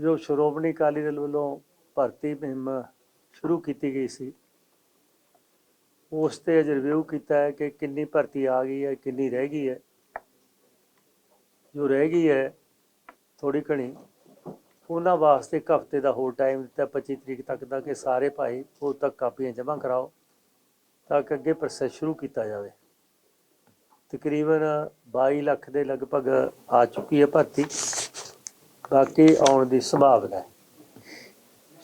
ਜੋ ਸ਼੍ਰੋਮਣੀ ਅਕਾਲੀ ਦਲ ਵੱਲੋਂ ਭਰਤੀ ਮੁਹਿੰਮ ਸ਼ੁਰੂ ਕੀਤੀ ਗਈ ਸੀ, ਉਸ ਤੇ ਅਜ ਰਿਵਿਊ ਕੀਤਾ ਹੈ ਕਿ ਕਿੰਨੀ ਭਰਤੀ ਆ ਗਈ ਹੈ, ਕਿੰਨੀ ਰਹਿ ਗਈ ਹੈ। ਜੋ ਰਹਿ ਗਈ ਹੈ ਥੋੜੀ ਘਣੀ, ਉਹਨਾਂ ਵਾਸਤੇ ਇੱਕ ਹਫ਼ਤੇ ਦਾ ਹੋਰ ਟਾਈਮ ਦਿੱਤਾ 25 ਤਰੀਕ ਤੱਕ ਦਾ ਕਿ ਸਾਰੇ ਭਾਈ ਉਹ ਤੱਕ ਕਾਪੀਆਂ ਜਮ੍ਹਾਂ ਕਰਾਓ, ਤਾਂ ਕਿ ਅੱਗੇ ਪ੍ਰੋਸੈਸ ਸ਼ੁਰੂ ਕੀਤਾ ਜਾਵੇ। ਤਕਰੀਬਨ 22 ਲੱਖ ਦੇ ਲਗਭਗ ਆ ਚੁੱਕੀ ਹੈ ਭਰਤੀ। ਬਾਕੀ ਆਉਣ ਦੀ ਸੰਭਾਵਨਾ ਹੈ।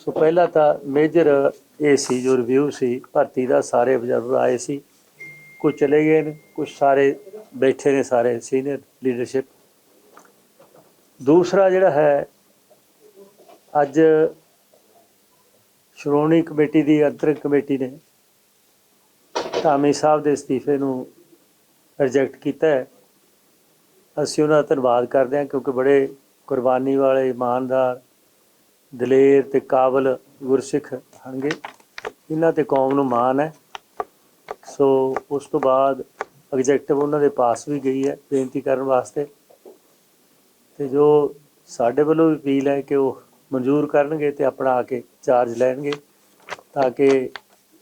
ਸੋ ਪਹਿਲਾਂ ਤਾਂ ਮੇਜਰ ਇਹ ਸੀ, ਜੋ ਰਿਵਿਊ ਸੀ, ਭਰਤੀ ਦਾ ਸਾਰੇ ਅਬਜ਼ਰਵਰ ਆਏ ਸੀ। ਕੁਝ ਚਲੇ ਗਏ ਨੇ, ਕੁਝ ਸਾਰੇ ਬੈਠੇ ਨੇ, ਸਾਰੇ ਸੀਨੀਅਰ ਲੀਡਰਸ਼ਿਪ ਦੂਸਰਾ ਜਿਹੜਾ ਹੈ, ਅੱਜ ਸ਼੍ਰੋਮਣੀ ਕਮੇਟੀ ਦੀ ਅੰਤਰਿਕ ਕਮੇਟੀ ਨੇ ਧਾਮੀ ਸਾਹਿਬ ਦੇ ਅਸਤੀਫੇ ਨੂੰ ਰਿਜੈਕਟ ਕੀਤਾ ਹੈ। ਅਸੀਂ ਉਹਨਾਂ ਦਾ ਧੰਨਵਾਦ ਕਰਦੇ ਹਾਂ, ਕਿਉਂਕਿ ਬੜੇ ਕੁਰਬਾਨੀ ਵਾਲੇ ਇਮਾਨਦਾਰ, ਦਲੇਰ ਤੇ ਕਾਬਲ ਗੁਰਸਿੱਖ ਹਨਗੇ। ਇਹਨਾਂ ਤੇ ਕੌਮ ਨੂੰ ਮਾਣ ਹੈ। ਸੋ ਉਸ ਤੋਂ ਬਾਅਦ ਐਗਜ਼ੈਕਟਿਵ ਉਹਨਾਂ ਦੇ ਪਾਸ ਵੀ ਗਈ ਹੈ ਬੇਨਤੀ ਕਰਨ ਵਾਸਤੇ। ਤੇ ਜੋ ਸਾਡੇ ਵੱਲੋਂ ਵੀ ਅਪੀਲ ਹੈ ਕਿ ਉਹ ਮਨਜ਼ੂਰ ਕਰਨਗੇ ਤੇ ਆਪਣਾ ਆ ਕੇ ਚਾਰਜ ਲੈਣਗੇ ਤਾਂ ਕਿ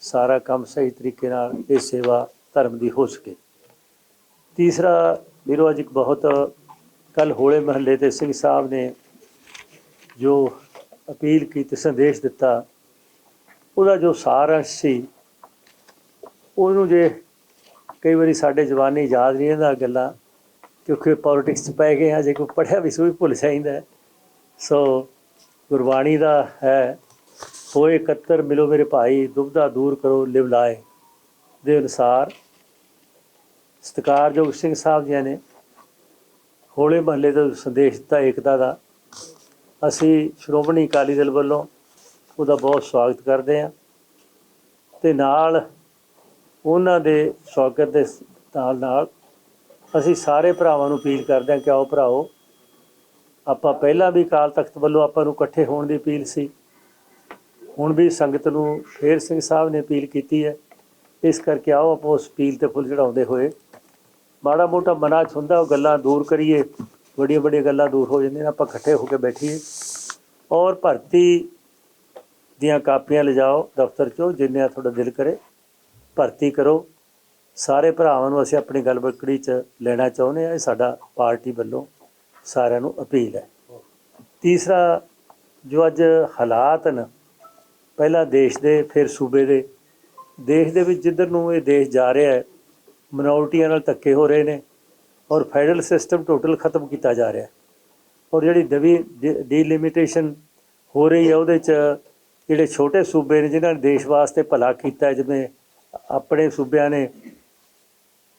ਸਾਰਾ ਕੰਮ ਸਹੀ ਤਰੀਕੇ ਨਾਲ ਇਹ ਸੇਵਾ ਧਰਮ ਦੀ ਹੋ ਸਕੇ। ਤੀਸਰਾ, ਵੀਰੋ, ਅੱਜ ਇੱਕ ਬਹੁਤ ਕੱਲ ਹੋਲੇ ਮਹੱਲੇ ਤੇ ਸਿੰਘ ਸਾਹਿਬ ਨੇ ਜੋ ਅਪੀਲ ਕੀਤੀ, ਸੰਦੇਸ਼ ਦਿੱਤਾ, ਉਹਦਾ ਜੋ ਸਾਰਾਂਸ਼ ਸੀ, ਉਹਨੂੰ ਜੇ ਕਈ ਵਾਰੀ ਸਾਡੇ ਜਵਾਨੀ ਯਾਦ ਨਹੀਂ ਰਹਿੰਦਾ ਗੱਲਾਂ, ਕਿਉਂਕਿ ਪੋਲਿਟਿਕਸ 'ਚ ਪੈ ਗਏ ਆ, ਜੇ ਕੋਈ ਪੜਿਆ ਵੀ ਸੋ ਵੀ ਭੁੱਲ ਜਾਂਦਾ ਸੋ ਗੁਰਬਾਣੀ ਦਾ ਹੈ, ਹੋਏ ਇਕੱਤਰ, ਮਿਲੋ ਮੇਰੇ ਭਾਈ ਦੁਬਦਾ ਦੂਰ ਕਰੋ, ਲਿਵ ਲਾਏ। ਦੇ ਅਨੁਸਾਰ ਸਤਿਕਾਰਯੋਗ ਸਿੰਘ ਸਾਹਿਬ ਜੀ ਨੇ ਹੋਲੇ ਮਹੱਲੇ ਦਾ ਸੰਦੇਸ਼ ਦਿੱਤਾ ਏਕਤਾ ਦਾ। ਅਸੀਂ ਸ਼੍ਰੋਮਣੀ ਅਕਾਲੀ ਦਲ ਵੱਲੋਂ ਉਹਦਾ ਬਹੁਤ ਸਵਾਗਤ ਕਰਦੇ ਹਾਂ ਤੇ ਨਾਲ ਉਹਨਾਂ ਦੇ ਸਵਾਗਤ ਦੇ ਨਾਲ ਨਾਲ ਅਸੀਂ ਸਾਰੇ ਭਰਾਵਾਂ ਨੂੰ ਅਪੀਲ ਕਰਦੇ ਹਾਂ ਕਿ ਆਓ ਭਰਾਓ, ਆਪਾਂ ਪਹਿਲਾਂ ਵੀ ਅਕਾਲ ਤਖਤ ਵੱਲੋਂ ਆਪਾਂ ਨੂੰ ਇਕੱਠੇ ਹੋਣ ਦੀ ਅਪੀਲ ਸੀ। ਹੁਣ ਵੀ ਸੰਗਤ ਨੂੰ ਫੇਰ ਸਿੰਘ ਸਾਹਿਬ ਨੇ ਅਪੀਲ ਕੀਤੀ ਹੈ। ਇਸ ਕਰਕੇ ਆਓ ਆਪਾਂ ਉਸ ਅਪੀਲ ਤੇ ਫੁੱਲ ਚੜਾਉਂਦੇ ਹੋਏ ਮਾੜਾ ਮੋਟਾ ਮਨਾਂ 'ਚ ਹੁੰਦਾ ਉਹ ਗੱਲਾਂ ਦੂਰ ਕਰੀਏ ਵੱਡੀਆਂ ਵੱਡੀਆਂ ਗੱਲਾਂ ਦੂਰ ਹੋ ਜਾਂਦੀਆਂ ਨੇ, ਆਪਾਂ ਇਕੱਠੇ ਹੋ ਕੇ ਬੈਠੀਏ। ਔਰ ਭਰਤੀ ਦੀਆਂ ਕਾਪੀਆਂ ਲਿਜਾਓ ਦਫ਼ਤਰ 'ਚੋਂ ਜਿੰਨਿਆਂ ਤੁਹਾਡਾ ਦਿਲ ਕਰੇ ਭਰਤੀ ਕਰੋ। ਸਾਰੇ ਭਰਾਵਾਂ ਨੂੰ ਅਸੀਂ ਆਪਣੀ ਗੱਲ ਬੱਕੜੀ 'ਚ ਲੈਣਾ ਚਾਹੁੰਦੇ ਆ ਇਹ ਸਾਡਾ ਪਾਰਟੀ ਵੱਲੋਂ ਸਾਰਿਆਂ ਨੂੰ ਅਪੀਲ ਹੈ। ਤੀਸਰਾ ਜੋ ਅੱਜ ਹਾਲਾਤ ਨੇ ਪਹਿਲਾਂ ਦੇਸ਼ ਦੇ ਫਿਰ ਸੂਬੇ ਦੇ ਦੇਸ਼ ਦੇ ਵਿੱਚ ਜਿੱਧਰ ਨੂੰ ਇਹ ਦੇਸ਼ ਜਾ ਰਿਹਾ ਹੈ ਮਿਨੋਰਟੀਆਂ ਨਾਲ ਧੱਕੇ ਹੋ ਰਹੇ ਨੇ ਔਰ ਫੈਡਰਲ ਸਿਸਟਮ ਟੋਟਲ ਖਤਮ ਕੀਤਾ ਜਾ ਰਿਹਾ ਔਰ ਜਿਹੜੀ ਨਵੀਂ ਡੀਲਿਮਿਟੇਸ਼ਨ ਹੋ ਰਹੀ ਹੈ, ਉਹਦੇ ਚ ਜਿਹੜੇ ਛੋਟੇ ਸੂਬੇ ਨੇ, ਜਿਨ੍ਹਾਂ ਨੇ ਦੇਸ਼ ਵਾਸਤੇ ਭਲਾ ਕੀਤਾ ਜਿਵੇਂ ਆਪਣੇ ਸੂਬਿਆਂ ਨੇ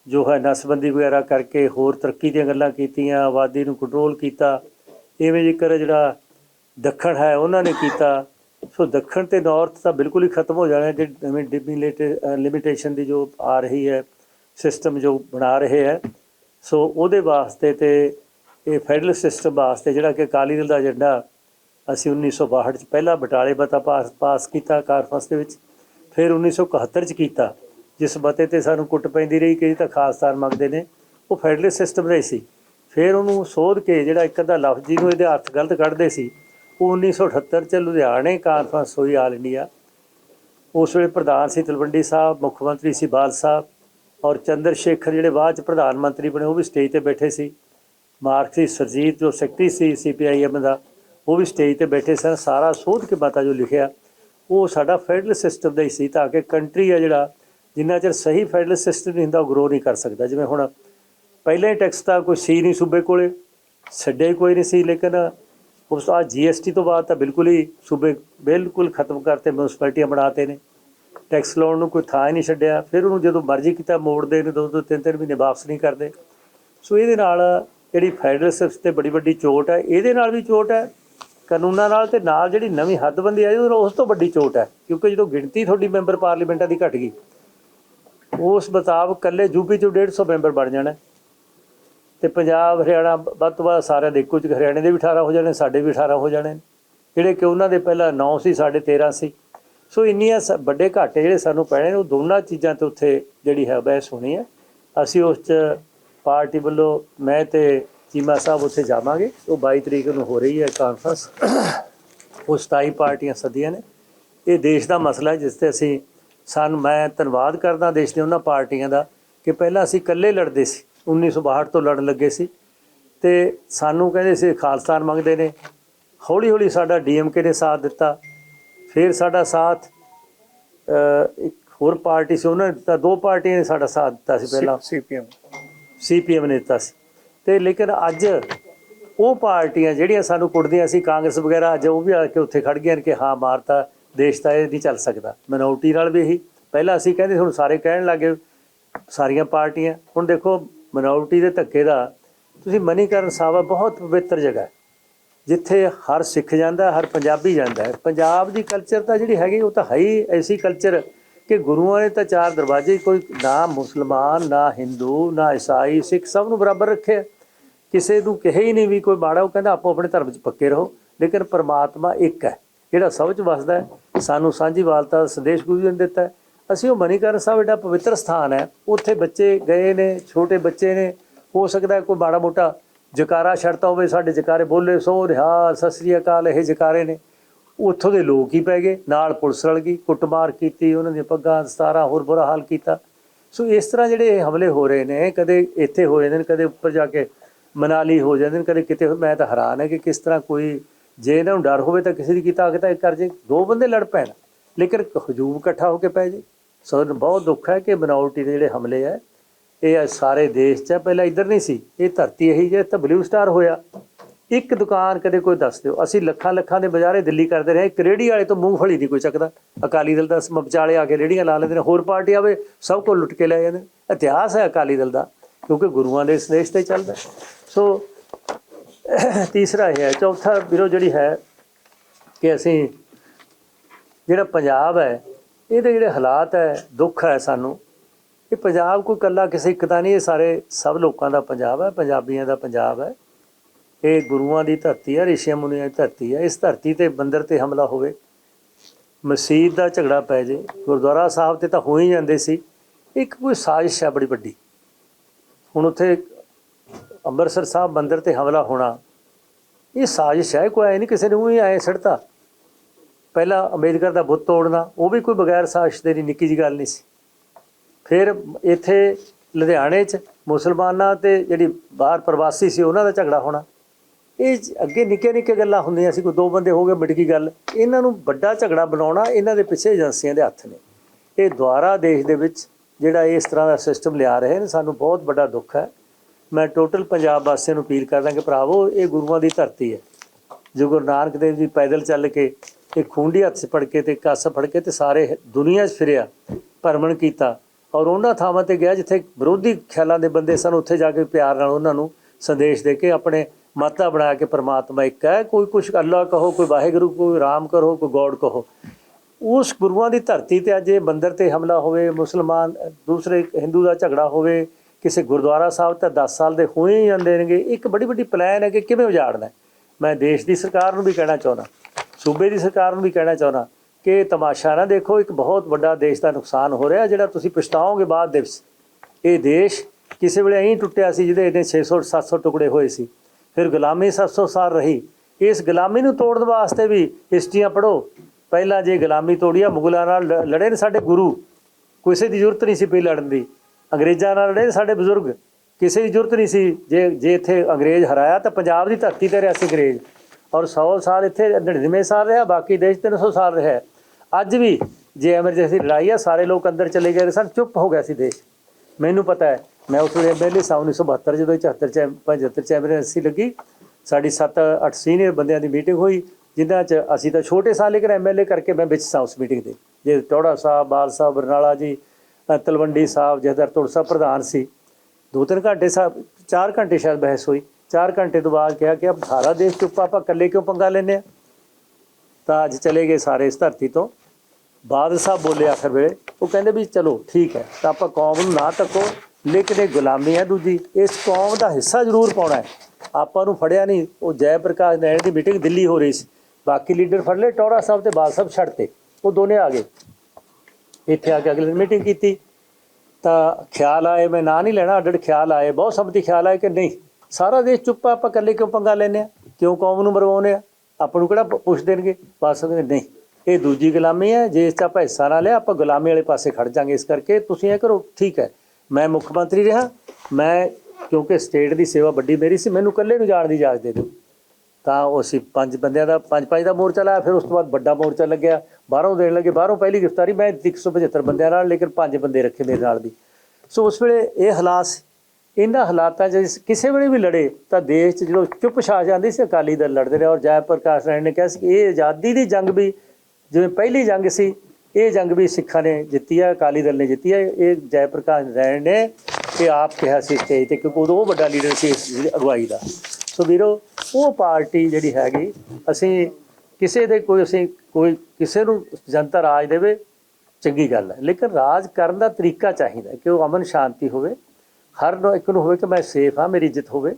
ਜੋ ਹੈ ਨਸਬੰਦੀ ਵਗੈਰਾ ਕਰਕੇ ਹੋਰ ਤਰੱਕੀ ਦੀਆਂ ਗੱਲਾਂ ਕੀਤੀਆਂ, ਆਬਾਦੀ ਨੂੰ ਕੰਟਰੋਲ ਕੀਤਾ, ਇਵੇਂ ਜੇਕਰ ਜਿਹੜਾ ਦੱਖਣ ਹੈ, ਉਹਨਾਂ ਨੇ ਕੀਤਾ, ਸੋ ਦੱਖਣ ਤੇ ਨਾਰਥ ਤਾਂ ਬਿਲਕੁਲ ਹੀ ਖਤਮ ਹੋ ਜਾਣਾ ਜਿਹੜੀ ਨਵੀਂ ਲਿਮਿਟੇਸ਼ਨ ਦੀ ਜੋ ਆ ਰਹੀ ਹੈ। ਸਿਸਟਮ ਜੋ ਬਣਾ ਰਹੇ ਹੈ, ਸੋ ਉਹਦੇ ਵਾਸਤੇ ਤੇ ਇਹ ਫੈਡਰਲ ਸਿਸਟਮ ਵਾਸਤੇ ਜਿਹੜਾ ਕਿ ਅਕਾਲੀ ਦਲ ਦਾ ਏਜੰਡਾ, ਅਸੀਂ 1962 ਚ ਪਹਿਲਾ ਬਟਾਲੇ ਬਤਾ ਪਾਸ ਪਾਸ ਕੀਤਾ ਕਾਰਫਸ ਦੇ ਵਿੱਚ, ਫਿਰ 1971 ਚ ਕੀਤਾ। ਜਿਸ ਬਤੇ ਤੇ ਸਾਨੂੰ ਕੁੱਟ ਪੈਂਦੀ ਰਹੀ ਕਿ ਇਹ ਤਾਂ ਖਾਸ ਤਾਰ ਮੰਗਦੇ ਨੇ, ਉਹ ਫੈਡਰਲ ਸਿਸਟਮ ਦਾ ਸੀ। ਫਿਰ ਉਹਨੂੰ ਸੋਧ ਕੇ ਜਿਹੜਾ ਇੱਕ ਅੱਧਾ ਲਫ਼ਜ਼ ਜਿਹਨੂੰ ਇਹਦੇ ਅਰਥ ਗਲਤ ਕੱਢਦੇ ਸੀ, ਉਹ 1978 ਚ ਲੁਧਿਆਣੇ ਕਾਨਫਰੰਸ ਹੋਈ ਆਲ ਇੰਡੀਆ ਉਸ ਵੇਲੇ ਪ੍ਰਧਾਨ ਸੀ ਤਲਵੰਡੀ ਸਾਹਿਬ, ਮੁੱਖ ਮੰਤਰੀ ਸੀ ਬਾਲ ਸਾਹਿਬ ਔਰ ਚੰਦਰ ਸ਼ੇਖਰ ਜਿਹੜੇ ਬਾਅਦ ਚ ਪ੍ਰਧਾਨ ਮੰਤਰੀ ਬਣੇ, ਉਹ ਵੀ ਸਟੇਜ ਤੇ ਬੈਠੇ ਸੀ। ਮਾਰਕਸੀ ਸਰਜੀਤ ਜੋ ਸੈਕਟਰੀ ਸੀ ਸੀਪੀਆਈਐਮ ਦਾ, ਉਹ ਵੀ ਸਟੇਜ ਤੇ ਬੈਠੇ ਸਨ। ਸਾਰਾ ਸੋਧ ਕੇ ਬਾਤਾਂ ਜੋ ਲਿਖਿਆ, ਉਹ ਸਾਡਾ ਫੈਡਰਲ ਸਿਸਟਮ ਦਾ ਹੀ ਸੀ ਤਾਂ ਕਿ ਕੰਟਰੀ ਆ ਜਿਹੜਾ, ਜਿੰਨਾ ਚਿਰ ਸਹੀ ਫੈਡਰਲ ਸਿਸਟਮ ਨਹੀਂ ਹੁੰਦਾ, ਉਹ ਗਰੋ ਨਹੀਂ ਕਰ ਸਕਦਾ। ਜਿਵੇਂ ਹੁਣ ਪਹਿਲੇ ਟੈਕਸ ਤਾਂ ਕੋਈ ਸੀ ਨਹੀਂ ਸੂਬੇ ਕੋਲੇ ਛੱਡੇ ਕੋਈ ਨਹੀਂ ਸੀ, ਲੇਕਿਨ ਉਸ ਆ ਜੀਐਸਟੀ ਤੋਂ ਬਾਅਦ ਤਾਂ ਬਿਲਕੁਲ ਹੀ ਸੂਬੇ ਬਿਲਕੁਲ ਖਤਮ ਕਰਤੇ ਮਿਊਨਿਸਪੈਲਿਟੀਆਂ ਬਣਾਤੇ ਨੇ। ਟੈਕਸ ਲਾਉਣ ਨੂੰ ਕੋਈ ਥਾਂ ਹੀ ਨਹੀਂ ਛੱਡਿਆ। ਫਿਰ ਉਹਨੂੰ ਜਦੋਂ ਮਰਜ਼ੀ ਕੀਤਾ ਮੋੜਦੇ ਨੇ ਦੋ ਦੋ ਤਿੰਨ ਤਿੰਨ ਮਹੀਨੇ ਵਾਪਸ ਨਹੀਂ ਕਰਦੇ। ਸੋ ਇਹਦੇ ਨਾਲ ਜਿਹੜੀ ਫੈਡਰਲ ਸਿਸਟਮ ਤੇ ਬੜੀ ਵੱਡੀ ਚੋਟ ਹੈ, ਇਹਦੇ ਨਾਲ ਵੀ ਚੋਟ ਹੈ। ਕਾਨੂੰਨਾਂ ਨਾਲ ਤੇ ਨਾਲ ਜਿਹੜੀ ਨਵੀਂ ਹੱਦਬੰਦੀ ਆਈ ਉਹ ਉਸ ਤੋਂ ਵੱਡੀ ਚੋਟ ਹੈ। ਕਿਉਂਕਿ ਜਦੋਂ ਗਿਣਤੀ ਤੁਹਾਡੀ ਮੈਂਬਰ ਪਾਰਲੀਮੈਂਟਾਂ ਦੀ ਘਟ ਗਈ, ਉਸ ਮੁਤਾਬਕ ਕੱਲੇ ਯੂਪੀ ਚੋਂ 150 ਮੈਂਬਰ ਬਣ ਜਾਣਾ। ਤੇ ਪੰਜਾਬ, ਹਰਿਆਣਾ ਵੱਧ ਤੋਂ ਵੱਧ ਸਾਰਿਆਂ ਦੇ ਇੱਕੋ ਜਿਹੇ, ਹਰਿਆਣੇ ਦੇ ਵੀ 18 ਹੋ ਜਾਣੇ, ਸਾਡੇ ਵੀ 18 ਹੋ ਜਾਣੇ। ਜਿਹੜੇ ਕਿ ਉਹਨਾਂ ਦੇ ਪਹਿਲਾਂ 9 ਸੀ, ਸਾਡੇ 13 ਸੀ। ਸੋ ਇੰਨੀਆਂ ਸ- ਵੱਡੇ ਘਾਟੇ ਜਿਹੜੇ ਸਾਨੂੰ ਪੈਣੇ ਨੇ, ਉਹ ਦੋਨਾਂ ਚੀਜ਼ਾਂ ਤੇ ਉੱਥੇ ਜਿਹੜੀ ਹੈ ਬਹਿਸ ਹੋਣੀ ਹੈ। ਅਸੀਂ ਉਸ ਚ ਪਾਰਟੀ ਵੱਲੋਂ ਮੈਂ ਤੇ ਚੀਮਾ ਸਾਹਿਬ ਉੱਥੇ ਜਾਵਾਂਗੇ। ਉਹ 22 ਤਰੀਕ ਨੂੰ ਹੋ ਰਹੀ ਹੈ ਕਾਨਫਰੰਸ ਉਹ 27 ਪਾਰਟੀਆਂ ਸੱਦੀਆਂ ਨੇ। ਇਹ ਦੇਸ਼ ਦਾ ਮਸਲਾ ਹੈ, ਜਿਸ ਤੇ ਅਸੀਂ ਸਾਨੂੰ, ਮੈਂ ਧੰਨਵਾਦ ਕਰਦਾ ਦੇਸ਼ ਦੇ ਉਹਨਾਂ ਪਾਰਟੀਆਂ ਦਾ ਕਿ ਪਹਿਲਾਂ ਅਸੀਂ ਇਕੱਲੇ ਲੜਦੇ ਸੀ। 1962 ਤੋਂ ਲੜਨ ਲੱਗੇ ਸੀ। ਤੇ ਸਾਨੂੰ ਕਹਿੰਦੇ ਸੀ ਖਾਲਸਤਾਨ ਮੰਗਦੇ ਨੇ। ਹੌਲੀ ਹੌਲੀ ਸਾਡਾ ਡੀਐਮਕੇ ਨੇ ਸਾਥ ਦਿੱਤਾ। ਫਿਰ ਸਾਡਾ ਸਾਥ ਇੱਕ ਹੋਰ ਪਾਰਟੀ ਸੀ ਉਹਨਾਂ ਨੇ ਦਿੱਤਾ ਦੋ ਪਾਰਟੀਆਂ ਨੇ ਸਾਡਾ ਸਾਥ ਦਿੱਤਾ ਸੀ ਪਹਿਲਾਂ। ਸੀਪੀਐਮ। ਸੀਪੀਐਮ ਨੇ ਦਿੱਤਾ ਸੀ। ਤੇ ਲੇਕਿਨ ਅੱਜ ਉਹ ਪਾਰਟੀਆਂ ਜਿਹੜੀਆਂ ਸਾਨੂੰ ਕੁੱਟਦੀਆਂ ਸੀ ਕਾਂਗਰਸ ਵਗੈਰਾ ਅੱਜ ਉਹ ਵੀ ਆ ਕੇ ਉੱਥੇ ਖੜ ਗਈਆਂ ਨੇ ਕਿ ਹਾਂ ਮਾਰਤਾ ਦੇਸ਼ ਤਾਂ ਇਹ ਨਹੀਂ ਚੱਲ ਸਕਦਾ। ਮਿਨੋਰਟੀ ਨਾਲ ਵੀ ਇਹੀ। ਪਹਿਲਾਂ ਅਸੀਂ ਕਹਿੰਦੇ ਹੁਣ ਸਾਰੇ ਕਹਿਣ ਲੱਗੇ ਸਾਰੀਆਂ ਪਾਰਟੀਆਂ। ਹੁਣ ਦੇਖੋ ਮਿਨੋਰਟੀ ਦੇ ਧੱਕੇ ਦਾ ਤੁਸੀਂ ਮਨੀਕਰਨ ਸਾਹਿਬ ਬਹੁਤ ਪਵਿੱਤਰ ਜਗ੍ਹਾ ਹੈ। ਜਿੱਥੇ ਹਰ ਸਿੱਖ ਜਾਂਦਾ, ਹਰ ਪੰਜਾਬੀ ਜਾਂਦਾ ਹੈ। ਪੰਜਾਬ ਦੀ ਕਲਚਰ ਤਾਂ ਜਿਹੜੀ ਹੈਗੀ, ਉਹ ਤਾਂ ਹੈ ਹੀ ਐਸੀ ਕਲਚਰ ਕਿ ਗੁਰੂਆਂ ਨੇ ਤਾਂ ਚਾਰ ਦਰਵਾਜ਼ੇ ਕੋਈ, ਨਾ ਮੁਸਲਮਾਨ, ਨਾ ਹਿੰਦੂ, ਨਾ ਈਸਾਈ, ਸਿੱਖ, ਸਭ ਨੂੰ ਬਰਾਬਰ ਰੱਖਿਆ। ਕਿਸੇ ਨੂੰ ਕਹੇ ਹੀ ਨਹੀਂ ਵੀ ਕੋਈ ਮਾੜਾ, ਉਹ ਕਹਿੰਦਾ ਆਪੋ ਆਪਣੇ ਧਰਮ 'ਚ ਪੱਕੇ ਰਹੋ। ਲੇਕਿਨ ਪਰਮਾਤਮਾ ਇੱਕ ਹੈ, ਜਿਹੜਾ ਸਭ 'ਚ ਵਸਦਾ ਹੈ। ਸਾਨੂੰ ਸਾਂਝੀਵਾਲਤਾ ਦਾ ਸੰਦੇਸ਼ ਗੁਰੂ ਜੀ ਨੇ ਦਿੱਤਾ ਅਸੀਂ ਉਹ ਮਨੀਕਰਨ ਸਾਹਿਬ ਜਿਹੜਾ ਪਵਿੱਤਰ ਸਥਾਨ ਹੈ, ਉੱਥੇ ਬੱਚੇ ਗਏ ਨੇ, ਛੋਟੇ ਬੱਚੇ ਨੇ, ਹੋ ਸਕਦਾ ਕੋਈ ਮਾੜਾ ਮੋਟਾ ਜਕਾਰਾ ਛੱਡਤਾ ਹੋਵੇ, ਸਾਡੇ ਜਕਾਰੇ ਬੋਲੇ, ਸੋ ਰਿਹਾ ਸਤਿ ਸ੍ਰੀ ਅਕਾਲ, ਇਹ ਜਕਾਰੇ ਨੇ। ਉੱਥੋਂ ਦੇ ਲੋਕ ਹੀ ਪੈ ਗਏ, ਨਾਲ ਪੁਲਿਸ ਰਲ ਗਈ, ਕੁੱਟਮਾਰ ਕੀਤੀ, ਉਹਨਾਂ ਦੀਆਂ ਪੱਗਾਂ ਸਤਾਰਾ, ਹੋਰ ਬੁਰਾ ਹਾਲ ਕੀਤਾ। ਸੋ ਇਸ ਤਰ੍ਹਾਂ ਜਿਹੜੇ ਇਹ ਹਮਲੇ ਹੋ ਰਹੇ ਨੇ, ਕਦੇ ਇੱਥੇ ਹੋ ਜਾਂਦੇ ਨੇ, ਕਦੇ ਉੱਪਰ ਜਾ ਕੇ ਮਨਾਲੀ ਹੋ ਜਾਂਦੇ ਨੇ, ਕਦੇ ਕਿਤੇ, ਮੈਂ ਤਾਂ ਹੈਰਾਨ ਹੈ ਕਿ ਕਿਸ ਤਰ੍ਹਾਂ ਕੋਈ, ਜੇ ਇਹਨਾਂ ਨੂੰ ਡਰ ਹੋਵੇ ਤਾਂ ਕਿਸੇ ਦੀ ਕੀਤਾ ਤਾਕਤ ਹੈ ਕਰ ਜੇ ਦੋ ਬੰਦੇ ਲੜ ਪੈਣ, ਲੇਕਿਨ ਹਜੂਮ ਇਕੱਠਾ ਹੋ ਕੇ ਪੈ ਜੇ ਸੋ ਬਹੁਤ ਦੁੱਖ ਹੈ ਕਿ ਮਿਨੋਰਟੀ ਦੇ ਜਿਹੜੇ ਹਮਲੇ ਹੈ ਇਹ ਅੱਜ ਸਾਰੇ ਦੇਸ਼ 'ਚ ਪਹਿਲਾਂ ਇੱਧਰ ਨਹੀਂ ਸੀ। ਇਹ ਧਰਤੀ ਇਹੀ ਜੇ ਤਾਂ ਬਲੂ ਸਟਾਰ ਹੋਇਆ। ਇੱਕ ਦੁਕਾਨ ਕਦੇ ਕੋਈ ਦੱਸ ਦਿਓ। ਅਸੀਂ ਲੱਖਾਂ ਲੱਖਾਂ ਦੇ ਬਾਜ਼ਾਰੇ ਦਿੱਲੀ ਕਰਦੇ ਰਹੇ। ਇੱਕ ਰੇੜੀ ਵਾਲੇ ਤੋਂ ਮੂੰਗਫਲੀ ਨਹੀਂ ਕੋਈ ਚੱਕਦਾ। ਅਕਾਲੀ ਦਲ ਦਾ ਸ- ਵਿਚਾਲੇ ਆ ਕੇ ਰੇੜੀਆਂ ਲਾ ਲੈਂਦੇ ਨੇ। ਹੋਰ ਪਾਰਟੀ ਆਵੇ ਸਭ ਕੋ ਲੁੱਟ ਕੇ ਲੈ ਜਾਂਦੇ ਨੇ। ਇਤਿਹਾਸ ਹੈ ਅਕਾਲੀ ਦਲ ਦਾ, ਕਿਉਂਕਿ ਗੁਰੂਆਂ ਦੇ ਸੰਦੇਸ਼ ਤੇ ਚੱਲਦਾ ਸੋ, ਤੀਸਰਾ ਇਹ ਹੈ, ਚੌਥਾ ਵੀਰੋ ਜਿਹੜੀ ਹੈ ਕਿ ਅਸੀਂ ਜਿਹੜਾ ਪੰਜਾਬ ਹੈ, ਇਹਦੇ ਜਿਹੜੇ ਹਾਲਾਤ ਹੈ, ਦੁੱਖ ਹੈ ਸਾਨੂੰ। ਇਹ ਪੰਜਾਬ ਕੋਈ ਕੱਲਾ ਕਿਸੇ ਇੱਕ ਦਾ ਨਹੀਂ, ਇਹ ਸਾਰੇ ਸਭ ਲੋਕਾਂ ਦਾ ਪੰਜਾਬ ਹੈ, ਪੰਜਾਬੀਆਂ ਦਾ ਪੰਜਾਬ ਹੈ। ਇਹ ਗੁਰੂਆਂ ਦੀ ਧਰਤੀ ਹੈ, ਰਿਸ਼ੀਆਂ ਮੁਨੀਆਂ ਦੀ ਧਰਤੀ ਹੈ। ਇਸ ਧਰਤੀ ਤੇ ਬੰਦਰ ਤੇ ਹਮਲਾ ਹੋਵੇ, ਮਸਜਿਦ ਦਾ ਝਗੜਾ ਪੈ ਜੇ, ਗੁਰਦੁਆਰਾ ਸਾਹਿਬ ਤੇ ਤਾਂ ਹੋ ਹੀ ਜਾਂਦੇ ਸੀ। ਇੱਕ ਕੋਈ ਸਾਜ਼ਿਸ਼ ਹੈ ਬੜੀ ਵੱਡੀ। ਹੁਣ ਉੱਥੇ ਅੰਮ੍ਰਿਤਸਰ ਸਾਹਿਬ ਬੰਦਰ ਤੇ ਹਮਲਾ ਹੋਣਾ, ਇਹ ਸਾਜ਼ਿਸ਼ ਹੈ, ਕੋਈ ਐ ਨਹੀਂ, ਕਿਸੇ ਨੇ ਉਹੀ ਐ ਛੱਡਤਾ ਪਹਿਲਾਂ ਅੰਬੇਦਕਰ ਦਾ ਬੁੱਤ ਤੋੜਨਾ, ਉਹ ਵੀ ਕੋਈ ਬਗੈਰ ਸਾਜ਼ਿਸ਼ ਦੇ ਨਹੀਂ, ਨਿੱਕੀ ਜੀ ਗੱਲ ਨਹੀਂ ਸੀ। ਫਿਰ ਇੱਥੇ ਲੁਧਿਆਣੇ 'ਚ ਮੁਸਲਮਾਨਾਂ ਤੇ ਜਿਹੜੀ ਬਾਹਰ ਪ੍ਰਵਾਸੀ ਸੀ, ਉਹਨਾਂ ਦਾ ਝਗੜਾ ਹੋਣਾ। ਇਹ ਅੱਗੇ ਨਿੱਕੇ ਨਿੱਕੇ ਗੱਲਾਂ ਹੁੰਦੀਆਂ ਸੀ, ਕੋਈ ਦੋ ਬੰਦੇ ਹੋ ਗਏ ਮਿਟਕੀ ਗੱਲ। ਇਹਨਾਂ ਨੂੰ ਵੱਡਾ ਝਗੜਾ ਬਣਾਉਣਾ ਇਹਨਾਂ ਦੇ ਪਿੱਛੇ ਏਜੰਸੀਆਂ ਦੇ ਹੱਥ ਨੇ। ਇਹ ਦੁਆਰਾ ਦੇਸ਼ ਦੇ ਵਿੱਚ ਜਿਹੜਾ ਇਸ ਤਰ੍ਹਾਂ ਦਾ ਸਿਸਟਮ ਲਿਆ ਰਹੇ ਨੇ, ਸਾਨੂੰ ਬਹੁਤ ਵੱਡਾ ਦੁੱਖ ਹੈ। ਮੈਂ ਟੋਟਲ ਪੰਜਾਬ ਵਾਸੀਆਂ ਨੂੰ ਅਪੀਲ ਕਰਦਾ ਕਿ ਭਰਾਵੋ, ਇਹ ਗੁਰੂਆਂ ਦੀ ਧਰਤੀ ਹੈ। ਜੋ ਗੁਰੂ ਨਾਨਕ ਦੇਵ ਜੀ ਪੈਦਲ ਚੱਲ ਕੇ, ਇਹ ਖੂੰਡੀ ਹੱਥ 'ਚ ਫੜ ਕੇ ਤੇ ਕੱਸ ਫੜ ਕੇ ਤੇ ਸਾਰੇ ਦੁਨੀਆ 'ਚ ਫਿਰਿਆ, ਭਰਮਣ ਕੀਤਾ। ਔਰ ਉਹਨਾਂ ਥਾਵਾਂ ਤੇ ਗਿਆ ਜਿੱਥੇ ਵਿਰੋਧੀ ਖਿਆਲਾਂ ਦੇ ਬੰਦੇ ਸਨ, ਉੱਥੇ ਜਾ ਕੇ ਪਿਆਰ ਨਾਲ ਉਹਨਾਂ ਨੂੰ ਸੰਦੇਸ਼ ਦੇ ਕੇ ਆਪਣੇ ਮਾਤਾ ਬਣਾ ਕੇ ਪਰਮਾਤਮਾ ਇੱਕ ਹੈ, ਕੋਈ ਕੁਛ ਅੱਲਾ ਕਹੋ, ਕੋਈ ਵਾਹਿਗੁਰੂ, ਕੋਈ ਰਾਮ ਕਰੋ ਕੋਈ ਗੋਡ ਕਹੋ। ਉਸ ਗੁਰੂਆਂ ਦੀ ਧਰਤੀ ਤੇ ਅੱਜ ਇਹ ਮੰਦਿਰ ਤੇ ਹਮਲਾ ਹੋਵੇ, ਮੁਸਲਮਾਨ, ਦੂਸਰੇ ਹਿੰਦੂ ਦਾ ਝਗੜਾ ਹੋਵੇ, ਕਿਸੇ ਗੁਰਦੁਆਰਾ ਸਾਹਿਬ ਤਾਂ 10 ਸਾਲ ਦੇ ਹੋਏ ਹੀ ਜਾਂਦੇ ਨੇਗੇ। ਇੱਕ ਬੜੀ ਵੱਡੀ ਪਲਾਨ ਹੈ ਕਿ ਕਿਵੇਂ ਉਜਾੜਨਾ ਮੈਂ ਦੇਸ਼ ਦੀ ਸਰਕਾਰ ਨੂੰ ਵੀ ਕਹਿਣਾ ਚਾਹੁੰਦਾ, ਸੂਬੇ ਦੀ ਸਰਕਾਰ ਨੂੰ ਵੀ ਕਹਿਣਾ ਚਾਹੁੰਦਾ ਕਿ ਤਮਾਸ਼ਾ ਨਾ ਦੇਖੋ, ਇੱਕ ਬਹੁਤ ਵੱਡਾ ਦੇਸ਼ ਦਾ ਨੁਕਸਾਨ ਹੋ ਰਿਹਾ, ਜਿਹੜਾ ਤੁਸੀਂ ਪਛਤਾਓਗੇ ਬਾਅਦ ਦੇ ਵਿੱਚ। ਇਹ ਦੇਸ਼ ਕਿਸੇ ਵੇਲੇ ਐਂ ਟੁੱਟਿਆ ਸੀ ਜਿਹਦੇ ਇਹਨੇ 600 700 ਟੁਕੜੇ ਹੋਏ ਸੀ। ਫਿਰ ਗੁਲਾਮੀ 700 ਸਾਲ ਰਹੀ। ਇਸ ਗੁਲਾਮੀ ਨੂੰ ਤੋੜਨ ਵਾਸਤੇ ਵੀ ਹਿਸਟਰੀਆਂ ਪੜ੍ਹੋ। ਪਹਿਲਾਂ ਜੇ ਗੁਲਾਮੀ ਤੋੜੀਆ, ਮੁਗਲਾਂ ਨਾਲ ਲ- ਲੜੇ ਨੇ ਸਾਡੇ ਗੁਰੂ। ਕਿਸੇ ਦੀ ਜ਼ਰੂਰਤ ਨਹੀਂ ਸੀ ਪਈ ਲੜਨ ਦੀ। ਅੰਗਰੇਜ਼ਾਂ ਨਾਲ ਲੜੇ ਨੇ ਸਾਡੇ ਬਜ਼ੁਰਗ। ਕਿਸੇ ਦੀ ਜ਼ਰੂਰਤ ਨਹੀਂ ਸੀ। ਜੇ ਜੇ ਇੱਥੇ ਅੰਗਰੇਜ਼ ਹਰਾਇਆ ਤਾਂ ਪੰਜਾਬ ਦੀ ਧਰਤੀ ਤੇ ਰਿਹਾ ਸੀ ਅੰਗਰੇਜ਼। ਔਰ 100 ਸਾਲ ਇੱਥੇ 99 ਸਾਲ ਰਿਹਾ, ਬਾਕੀ ਦੇਸ਼ 300 ਸਾਲ ਰਿਹਾ। ਅੱਜ ਵੀ ਜੇ ਐਮਰਜੈਂਸੀ ਲੜਾਈ ਆ, ਸਾਰੇ ਲੋਕ ਅੰਦਰ ਚਲੇ ਗਏ ਸਨ, ਚੁੱਪ ਹੋ ਗਿਆ ਸੀ ਦੇਸ਼। ਮੈਨੂੰ ਪਤਾ ਹੈ, ਮੈਂ ਉਸ ਵੇਲੇ ਐਮਐਲਏ ਸਾਂ 1972 ਜਦੋਂ 74 ਚ 75 ਚ ਐਮਰਜੈਂਸੀ ਲੱਗੀ। ਸਾਡੀ 7-8 ਸੀਨੀਅਰ ਬੰਦਿਆਂ ਦੀ ਮੀਟਿੰਗ ਹੋਈ, ਜਿਨ੍ਹਾਂ ਚ ਅਸੀਂ ਤਾਂ ਛੋਟੇ ਸਾਂ, ਲੇਕਿਨ ਐਮਐਲਏ ਕਰਕੇ ਮੈਂ ਵਿੱਚ ਸਾਂ ਉਸ ਮੀਟਿੰਗ ਦੇ। ਜੇ ਟੋੜਾ ਸਾਹਿਬ, ਬਾਲ ਸਾਹਿਬ, ਬਰਨਾਲਾ ਜੀ ਤਲਵੰਡੀ ਸਾਹਿਬ, ਜਹਦਰ ਤੁਰ ਸਾਹਿਬ ਪ੍ਰਧਾਨ ਸੀ। ਦੋ ਤਿੰਨ ਘੰਟੇ ਸਾਹਿਬ ਚਾਰ ਘੰਟੇ ਸ਼ਾਇਦ ਬਹਿਸ ਹੋਈ। ਚਾਰ ਘੰਟੇ ਤੋਂ ਬਾਅਦ ਕਿਹਾ ਕਿ ਅਬ ਸਾਰਾ ਦੇਸ਼ ਚੁੱਪ ਆਪਾਂ ਇਕੱਲੇ ਕਿਉਂ ਪੰਗਾ ਲੈਨੇ ਆ? ਤਾਂ ਅੱਜ ਚਲੇ ਗਏ ਸਾਰੇ ਇਸ ਧਰਤੀ ਤੋਂ। ਬਾਦਲ ਸਾਹਿਬ ਬੋਲੇ ਆਖਰ ਵੇਲੇ, ਉਹ ਕਹਿੰਦੇ ਵੀ ਚਲੋ ਠੀਕ ਹੈ, ਤਾਂ ਆਪਾਂ ਕੌਮ ਨੂੰ ਨਾ ਤੱਕੋ ਲੇਕਿਨ ਇਹ ਗੁਲਾਮੀ ਹੈ ਦੂਜੀ, ਇਸ ਕੌਮ ਦਾ ਹਿੱਸਾ ਜ਼ਰੂਰ ਪਾਉਣਾ ਹੈ। ਆਪਾਂ ਨੂੰ ਫੜਿਆ ਨਹੀਂ, ਉਹ ਜੈ ਪ੍ਰਕਾਸ਼ ਨਾਰਾਇਣ ਦੀ ਮੀਟਿੰਗ ਦਿੱਲੀ ਹੋ ਰਹੀ ਸੀ। ਬਾਕੀ ਲੀਡਰ ਫੜ ਲਏ ਟੌੜਾ ਸਾਹਿਬ ਤੇ ਬਾਲ ਸਾਹਿਬ ਛੱਡਤੇ ਉਹ ਦੋਨੇ ਆ ਗਏ। ਇੱਥੇ ਆ ਕੇ ਅਗਲੇ ਦਿਨ ਮੀਟਿੰਗ ਕੀਤੀ। ਤਾਂ ਖਿਆਲ ਆਏ, ਮੈਂ ਨਾਂ ਨਹੀਂ ਲੈਣਾ ਅੱਡ ਅੱਡ ਖਿਆਲ ਆਏ, ਬਹੁਤ ਸੰਮਤੀ ਖਿਆਲ ਆਏ ਕਿ ਨਹੀਂ, ਸਾਰਾ ਦੇਸ਼ ਚੁੱਪ ਆ, ਆਪਾਂ ਇਕੱਲੇ ਕਿਉਂ ਪੰਗਾ ਲੈਨੇ ਆ? ਕਿਉਂ ਕੌਮ ਨੂੰ ਮਰਵਾਉਨੇ ਆ? ਆਪਾਂ ਨੂੰ ਕਿਹੜਾ ਪੁੱਛ ਦੇਣਗੇ? ਬਸ ਉਹ ਨਹੀਂ ਇਹ ਦੂਜੀ ਗੁਲਾਮੀ ਹੈ, ਜੇ ਇਸ 'ਚ ਆਪਾਂ ਹਿੱਸਾ ਨਾ ਲਿਆ, ਆਪਾਂ ਗੁਲਾਮੀ ਵਾਲੇ ਪਾਸੇ ਖੜ ਜਾਾਂਗੇ ਇਸ ਕਰਕੇ। ਤੁਸੀਂ ਇਹ ਕਰੋ, ਠੀਕ ਹੈ, ਮੈਂ ਮੁੱਖ ਮੰਤਰੀ ਰਿਹਾ, ਮੈਂ, ਕਿਉਂਕਿ ਸਟੇਟ ਦੀ ਸੇਵਾ ਵੱਡੀ ਮੇਰੀ ਸੀ, ਮੈਨੂੰ ਇਕੱਲੇ ਨੂੰ ਜਾਣ ਦੀ ਇਜਾਜ਼ਤ ਦੇ ਦਿਓ। ਤਾਂ ਉਹ ਅਸੀਂ ਪੰਜ ਬੰਦਿਆਂ ਦਾ, ਪੰਜ ਪੰਜ ਦਾ ਮੋਰਚਾ ਲਾਇਆ, ਫਿਰ ਉਸ ਤੋਂ ਬਾਅਦ ਵੱਡਾ ਮੋਰਚਾ ਲੱਗਿਆ। ਬਾਹਰੋਂ ਦੇਣ ਲੱਗੇ, ਬਾਹਰੋਂ ਪਹਿਲੀ ਗ੍ਰਿਫਤਾਰੀ, ਮੈਂ 175 ਬੰਦਿਆਂ ਨਾਲ, ਲੇਕਿਨ ਪੰਜ ਬੰਦੇ ਰੱਖੇ ਮੇਰੇ ਨਾਲ ਵੀ। ਸੋ ਉਸ ਵੇਲੇ ਇਹ ਹਾਲਾਤ ਸੀ। ਇਹਨਾਂ ਹਾਲਾਤਾਂ 'ਚ ਕਿਸੇ ਵੇਲੇ ਵੀ ਲੜੇ, ਤਾਂ ਦੇਸ਼ 'ਚ ਜਦੋਂ ਚੁੱਪ ਛਾ ਜਾਂਦੀ ਸੀ, ਅਕਾਲੀ ਦਲ ਲੜਦੇ ਰਹੇ, ਔਰ ਜੈ ਪ੍ਰਕਾਸ਼ ਨਾਰਾਇਣ ਨੇ ਕਿਹਾ ਸੀ ਕਿ ਇਹ ਆਜ਼ਾਦੀ ਦੀ ਜੰਗ ਵੀ ਜਿਵੇਂ ਪਹਿਲੀ ਜੰਗ ਸੀ, ਇਹ ਜੰਗ ਵੀ ਸਿੱਖਾਂ ਨੇ ਜਿੱਤੀ ਹੈ ਅਕਾਲੀ ਦਲ ਨੇ ਜਿੱਤੀ ਹੈ ਇਹ ਜੈ ਪ੍ਰਕਾਸ਼ ਨਾਰਾਇਣ ਨੇ ਇਹ ਆਪ ਕਿਹਾ ਸੀ ਸਟੇਜ ਤੇ ਕਿਉਂਕਿ ਉਦੋਂ ਉਹ ਵੱਡਾ ਲੀਡਰ ਸੀ ਇਸ ਅਗਵਾਈ ਦਾ। ਸੋ ਵੀਰੋ, ਉਹ ਪਾਰਟੀ ਜਿਹੜੀ ਹੈਗੀ, ਅਸੀਂ ਕਿਸੇ ਦੇ ਕੋਈ, ਅਸੀਂ ਕੋਈ ਕਿਸੇ ਨੂੰ ਜਨਤਾ ਰਾਜ ਦੇਵੇ, ਚੰਗੀ ਗੱਲ ਹੈ। ਲੇਕਿਨ ਰਾਜ ਕਰਨ ਦਾ ਤਰੀਕਾ ਚਾਹੀਦਾ ਕਿ ਉਹ ਅਮਨ ਸ਼ਾਂਤੀ ਹੋਵੇ, ਹਰ ਇੱਕ ਨੂੰ ਹੋਵੇ ਕਿ ਮੈਂ ਸੇਫ ਹਾਂ, ਮੇਰੀ ਇੱਜ਼ਤ ਹੋਵੇ।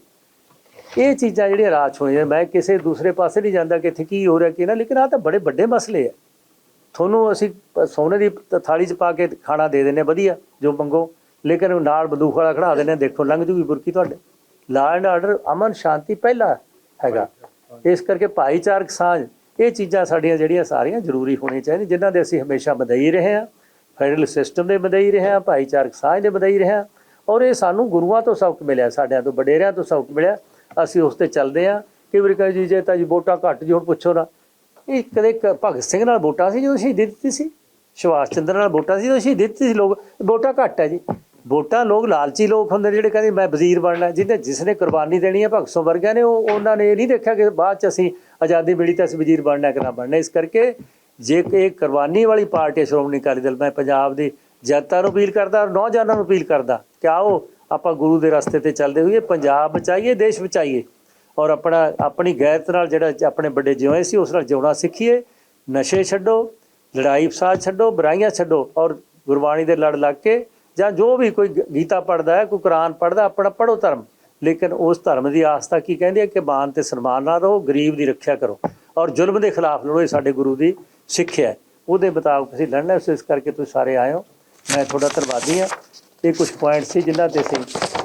ਇਹ ਚੀਜ਼ਾਂ ਜਿਹੜੀਆਂ ਰਾਜ ਹੋਈਆਂ ਮੈਂ ਕਿਸੇ ਦੂਸਰੇ ਪਾਸੇ ਨਹੀਂ ਜਾਂਦਾ ਕਿ ਇੱਥੇ ਕੀ ਹੋ ਰਿਹਾ ਕੀ ਨਾ ਲੇਕਿਨ ਆਹ ਤਾਂ ਬੜੇ ਵੱਡੇ ਮਸਲੇ ਆ। ਤੁਹਾਨੂੰ ਅਸੀਂ ਪ- ਸੋਨੇ ਦੀ ਥਾਲੀ 'ਚ ਪਾ ਕੇ ਖਾਣਾ ਦੇ ਦਿੰਦੇ ਹਾਂ ਵਧੀਆ ਜੋ ਮੰਗੋ। ਲੇਕਿਨ ਨਾਲ ਬੰਦੂਕ ਵਾਲਾ ਖੜਾ ਦਿੰਦੇ ਹਾਂ, ਦੇਖੋ ਲੰਘ ਜੂਗੀ ਬੁਰਕੀ ਤੁਹਾਡੇ। ਲਾ ਐਂਡ ਆਰਡਰ ਅਮਨ ਸ਼ਾਂਤੀ ਪਹਿਲਾ ਹੈਗਾ। ਇਸ ਕਰਕੇ ਭਾਈਚਾਰਕ ਸਾਂਝ ਇਹ ਚੀਜ਼ਾਂ ਸਾਡੀਆਂ ਜਿਹੜੀਆਂ ਸਾਰੀਆਂ ਜ਼ਰੂਰੀ ਹੋਣੀਆਂ ਚਾਹੀਦੀਆਂ ਜਿਨ੍ਹਾਂ ਦੇ ਅਸੀਂ ਹਮੇਸ਼ਾ ਵਧਾਈ ਰਹੇ ਹਾਂ। ਫੈਡਰਲ ਸਿਸਟਮ ਦੇ ਵਧਾਈ ਰਹੇ ਹਾਂ ਭਾਈਚਾਰਕ ਸਾਂਝ ਦੇ ਵਧਾਈ ਰਹੇ ਹਾਂ। ਔਰ ਇਹ ਸਾਨੂੰ ਗੁਰੂਆਂ ਤੋਂ ਸਬਕ ਮਿਲਿਆ ਸਾਡਿਆਂ ਤੋਂ ਵਡੇਰਿਆਂ ਤੋਂ ਸਬਕ ਮਿਲਿਆ। ਅਸੀਂ ਉਸ ਤੇ ਚੱਲਦੇ ਹਾਂ। ਕਈ ਵਾਰੀ ਕਹਿੰਦੇ ਜੀ, ਜੇ ਤਾਂ ਜੀ ਵੋਟਾਂ ਘੱਟ ਜੀ, ਹੁਣ ਪੁੱਛੋ ਨਾ। ਇਹ ਕਦੇ ਕ- ਭਗਤ ਸਿੰਘ ਨਾਲ ਵੋਟਾਂ ਸੀ ਜਦੋਂ ਸ਼ਹੀਦੀ ਦਿੱਤੀ ਸੀ? ਸੁਭਾਸ਼ ਚੰਦਰ ਨਾਲ ਵੋਟਾਂ ਸੀ ਜਦੋਂ ਸ਼ਹੀਦੀ ਦਿੱਤੀ ਸੀ ਲੋਕ? ਵੋਟਾਂ ਘੱਟ ਹੈ ਜੀ। ਵੋਟਾਂ ਲੋਕ ਲਾਲਚੀ ਲੋਕ ਹੁੰਦੇ ਨੇ ਜਿਹੜੇ ਕਹਿੰਦੇ ਮੈਂ ਵਜ਼ੀਰ ਬਣਨਾ। ਜਿਹਨੇ ਜਿਸ ਨੇ ਕੁਰਬਾਨੀ ਦੇਣੀ ਹੈ, ਭਗਤ ਸਿੰਘ ਵਰਗਿਆਂ ਨੇ, ਉਹ ਉਹਨਾਂ ਨੇ ਇਹ ਨਹੀਂ ਦੇਖਿਆ ਕਿ ਬਾਅਦ ਚ ਅਸੀਂ ਆਜ਼ਾਦੀ ਮਿਲੀ ਤਾਂ ਅਸੀਂ ਵਜ਼ੀਰ ਬਣਨਾ ਕਿ ਨਾ ਬਣਨਾ। ਇਸ ਕਰਕੇ ਜੇ ਇਹ ਕੁਰਬਾਨੀ ਵਾਲੀ ਪਾਰਟੀ ਹੈ, ਸ਼੍ਰੋਮਣੀ ਅਕਾਲੀ ਦਲ, ਮੈਂ ਪੰਜਾਬ ਦੀ ਜਨਤਾ ਨੂੰ ਅਪੀਲ ਕਰਦਾ ਔਰ ਨੌਜਵਾਨਾਂ ਨੂੰ ਅਪੀਲ ਕਰਦਾ ਕਿ ਆਓ ਆਪਾਂ ਗੁਰੂ ਦੇ ਰਸਤੇ ਤੇ ਚੱਲਦੇ ਹੋਈਏ, ਪੰਜਾਬ ਬਚਾਈਏ, ਦੇਸ਼ ਬਚਾਈਏ। ਔਰ ਆਪਣਾ, ਆਪਣੀ ਗੈਰਤ ਨਾਲ ਜਿਹੜਾ ਆਪਣੇ ਵੱਡੇ ਜਿਉਂ ਸੀ, ਉਸ ਨਾਲ ਜਿਉਣਾ ਸਿੱਖੀਏ। ਨਸ਼ੇ ਛੱਡੋ, ਲੜਾਈ ਫਸਾਦ ਛੱਡੋ, ਬੁਰਾਈਆਂ ਛੱਡੋ ਔਰ ਗੁਰਬਾਣੀ ਦੇ ਲੜ ਲੱਗ ਕੇ ਜਾਂ ਜੋ ਵੀ ਕੋਈ ਗ- ਗੀਤਾ ਪੜਦਾ ਹੈ, ਕੋਈ ਕੁਰਾਨ ਪੜਦਾ ਆਪਣਾ ਪੜੋ ਧਰਮ। ਲੇਕਿਨ ਉਸ ਧਰਮ ਦੀ ਆਸਥਾ ਕੀ ਕਹਿੰਦੀ ਹੈ ਕਿ ਮਾਨ ਤੇ ਸਨਮਾਨ ਨਾਲ ਰਹੋ, ਗਰੀਬ ਦੀ ਰੱਖਿਆ ਕਰੋ। ਔਰ ਜ਼ੁਲਮ ਦੇ ਖਿਲਾਫ ਲੜੋ, ਇਹ ਸਾਡੇ ਗੁਰੂ ਦੀ ਸਿੱਖਿਆ ਹੈ। ਉਹਦੇ ਮੁਤਾਬਕ ਅਸੀਂ ਲੜਨਾ ਸੋ ਇਸ ਕਰਕੇ ਤੁਸੀਂ ਸਾਰੇ ਆਏ ਹੋ। ਮੈਂ ਤੁਹਾਡਾ ਧੰਨਵਾਦੀ ਹਾਂ। ਇਹ ਕੁਝ ਪੁਆਇੰਟ ਸੀ ਜਿਨ੍ਹਾਂ ਤੇ ਅਸੀਂ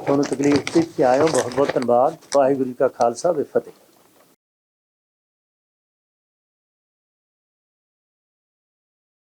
ਤੁਹਾਨੂੰ ਤਕਲੀਫ ਦਿੱਤੀ। ਕਿ ਆਏ ਬਹੁਤ ਬਹੁਤ ਧੰਨਵਾਦ। ਵਾਹਿਗੁਰੂ ਜੀ ਕਾ ਖਾਲਸਾ ਵੇ ਫਤਿਹ